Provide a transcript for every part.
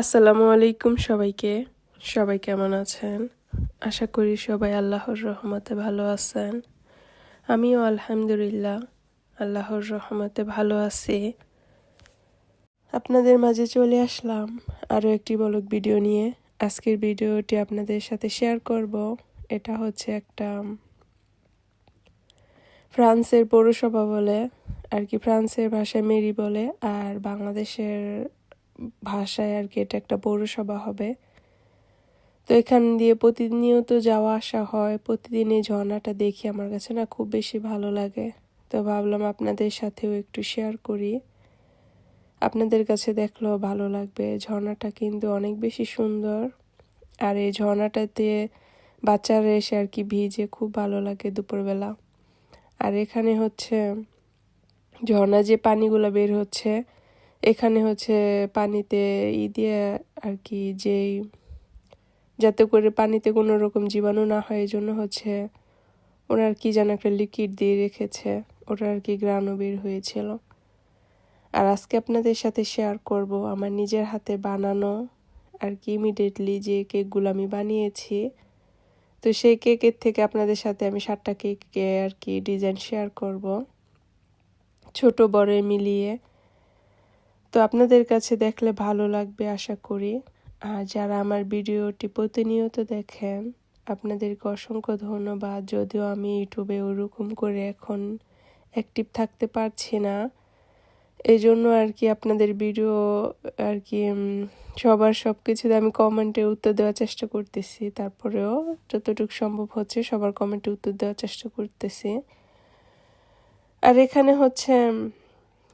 আসসালামু আলাইকুম সবাইকে। সবাই কেমন আছেন? আশা করি সবাই আল্লাহর রহমতে ভালো আছেন। আমিও আলহামদুলিল্লাহ, আল্লাহর রহমতে ভালো আছি। আপনাদের মাঝে চলে আসলাম আরও একটি বলক ভিডিও নিয়ে। আজকের ভিডিওটি আপনাদের সাথে শেয়ার করব। এটা হচ্ছে একটা ফ্রান্সের পৌরসভা বলে, আর কি ফ্রান্সের ভাষায় মেরি বলে, আর বাংলাদেশের ভাষায় আর কি এটা একটা পৌরসভা হবে। তো এখান দিয়ে প্রতিনিয়ত যাওয়া আসা হয়, প্রতিদিন এই ঝর্ণাটা দেখি, আমার কাছে না খুব বেশি ভালো লাগে। তো ভাবলাম আপনাদের সাথেও একটু শেয়ার করি। আপনাদের কাছে দেখলেও ভালো লাগবে, ঝর্ণাটা কিন্তু অনেক বেশি সুন্দর। আর এই ঝর্ণাটাতে বাচ্চারা এসে আর কি ভিজে খুব ভালো লাগে দুপুরবেলা। আর এখানে হচ্ছে ঝর্ণা যে পানিগুলো বের হচ্ছে এখানে হচ্ছে পানিতে ই দিয়ে আর কি যেই, যাতে করে পানিতে কোনো রকম জীবাণু না হয়, এই জন্য হচ্ছে ওরা আর কি যেন একটা লিকুইড দিয়ে রেখেছে। ওটা আর কি গ্রানও বের হয়েছিল। আর আজকে আপনাদের সাথে শেয়ার করব আমার নিজের হাতে বানানো আর কি ইমিডিয়েটলি যে কেকগুলো আমি বানিয়েছি। তো সেই কেকের থেকে আপনাদের সাথে আমি সাতটা কেকে আর কি ডিজাইন শেয়ার করব। ছোট বড় মিলিয়ে তো আপনাদের কাছে দেখলে ভালো লাগবে আশা করি। আর যারা আমার ভিডিওটি প্রতিনিয়ত দেখেন, আপনাদেরকে অসংখ্য ধন্যবাদ। যদিও আমি ইউটিউবে ওরকম করে এখন অ্যাক্টিভ থাকতে পারছি না এই জন্য আর কি আপনাদের ভিডিও আর কি সবার সব কিছুতে আমি কমেন্টে উত্তর দেওয়ার চেষ্টা করতেছি। তারপরেও যতটুকু সম্ভব হচ্ছে সবার কমেন্টে উত্তর দেওয়ার চেষ্টা করতেছি। আর এখানে হচ্ছে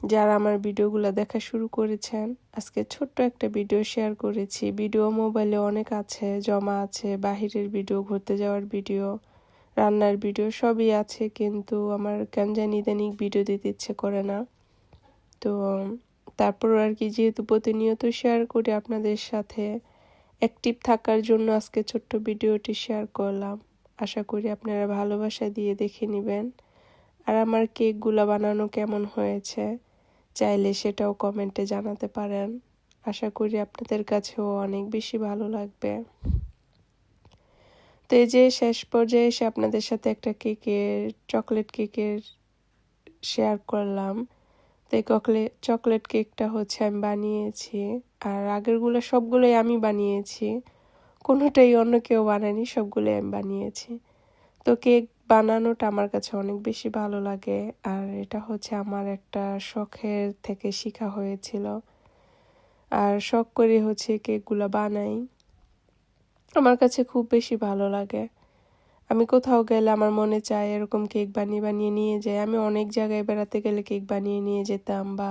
যারা আমার ভিডিওগুলো দেখা শুরু করেছেন, আজকে ছোট্ট একটা ভিডিও শেয়ার করেছি। ভিডিও মোবাইলে অনেক আছে, জমা আছে, বাহিরের ভিডিও, ঘুরতে যাওয়ার ভিডিও, রান্নার ভিডিও, সবই আছে, কিন্তু আমার কেন জানি ইদানিং ভিডিও দিতে ইচ্ছে করে না। তো তারপর আর কি যেহেতু প্রতিনিয়ত শেয়ার করি আপনাদের সাথে অ্যাক্টিভ থাকার জন্য আজকে ছোট্ট ভিডিওটি শেয়ার করলাম। আশা করি আপনারা ভালোবাসা দিয়ে দেখে নেবেন। আর আমার কেকগুলো বানানো কেমন হয়েছে? চাইলে সেটাও কমেন্টে জানাতে পারেন। আশা করি আপনাদের কাছেও অনেক বেশি ভালো লাগবে। তো এই যে শেষ পর্যায়ে এসে আপনাদের সাথে একটা কেকের চকলেট কেকের শেয়ার করলাম। তো এই চকলেট কেকটা হচ্ছে আমি বানিয়েছি। আর আগেরগুলো সবগুলোই আমি বানিয়েছি। কোনোটাই অন্য কেউ বানায়নি, সবগুলোই আমি বানিয়েছি। তো কেক বানানোটা আমার কাছে অনেক বেশি ভালো লাগে। আর এটা হচ্ছে আমার একটা শখের থেকে শেখা হয়েছিল। আর শখ করে হচ্ছে কেকগুলো বানাই। আমার কাছে খুব বেশি ভালো লাগে। আমি কোথাও গেলে আমার মনে চায় এরকম কেক বানিয়ে বানিয়ে নিয়ে যাই আমি অনেক জায়গায় বেড়াতে গেলে কেক বানিয়ে নিয়ে যেতাম বা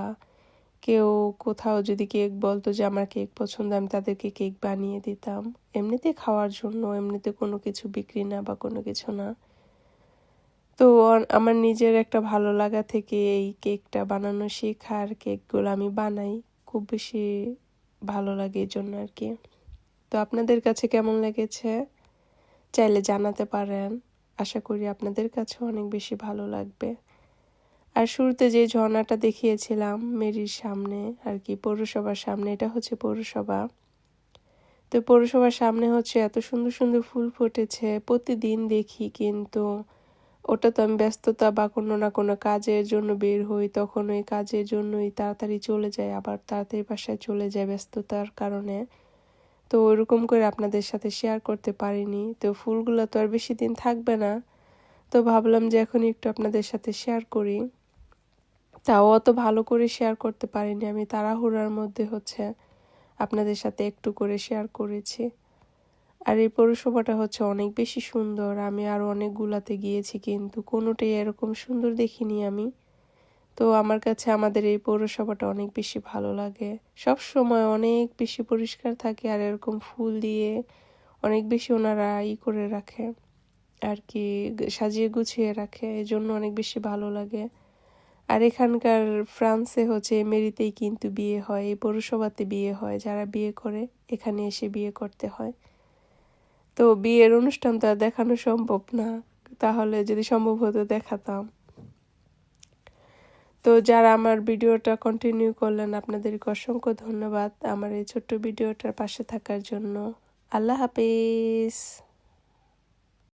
কেউ কোথাও যদি কেক বলতো যে আমার কেক পছন্দ, আমি তাদেরকে কেক বানিয়ে দিতাম। এমনিতে খাওয়ার জন্য, এমনিতে কোনো কিছু বিক্রি না বা কোনো কিছু না। তো আমার নিজের একটা ভালো লাগা থেকে এই কেকটা বানানো শেখা আর কেকগুলো আমি বানাই। খুব বেশি ভালো লাগে এই জন্য আর কি তো আপনাদের কাছে কেমন লেগেছে? চাইলে জানাতে পারেন। আশা করি আপনাদের কাছে অনেক বেশি ভালো লাগবে। আর শুরুতে যে ঝর্ণাটা দেখিয়েছিলাম, মেরির সামনে আর কি পৌরসভার সামনে, এটা হচ্ছে পৌরসভা। তো পৌরসভার সামনে হচ্ছে এত সুন্দর সুন্দর ফুল ফুটেছে। প্রতিদিন দেখি কিন্তু ওটা তো আমি ব্যস্ততা বা কোনো না কোনো কাজের জন্য বের হই, তখন ওই কাজের জন্যই তাড়াতাড়ি চলে যায়, আবার তাড়াতাড়ি বাসায় চলে যায় ব্যস্ততার কারণে। তো ওইরকম করে আপনাদের সাথে শেয়ার করতে পারিনি, তো ফুলগুলো তো আর বেশি দিন থাকবে না। তো ভাবলাম যে এখন একটু আপনাদের সাথে শেয়ার করি। তাও অত ভালো করে শেয়ার করতে পারিনি, আমি তাড়াহুড়ার মধ্যে হচ্ছে আপনাদের সাথে একটু করে শেয়ার করেছি। আর এই পৌরসভাটা হচ্ছে অনেক বেশি সুন্দর। আমি আরও অনেকগুলাতে গিয়েছি কিন্তু কোনোটাই এরকম সুন্দর দেখিনি আমি। তো আমার কাছে আমাদের এই পৌরসভাটা অনেক বেশি ভালো লাগে। সব সময় অনেক বেশি পরিষ্কার থাকে আর এরকম ফুল দিয়ে অনেক বেশি ওনারা ই করে রাখে আর কি, সাজিয়ে গুছিয়ে রাখে এই জন্য অনেক বেশি ভালো লাগে। আর এখানকার ফ্রান্সে হচ্ছে মেরিতেই কিন্তু বিয়ে হয়, এই পৌরসভাতে বিয়ে হয়, যারা বিয়ে করে এখানে এসে বিয়ে করতে হয়। তো বিয়ের অনুষ্ঠান তো আর দেখানো সম্ভব না। তাহলে যদি সম্ভব হতো দেখাতাম। তো যারা আমার ভিডিওটা কন্টিনিউ করলেন, আপনাদেরকে অসংখ্য ধন্যবাদ আমার এই ছোট্ট ভিডিওটার পাশে থাকার জন্য। আল্লাহ হাফিজ।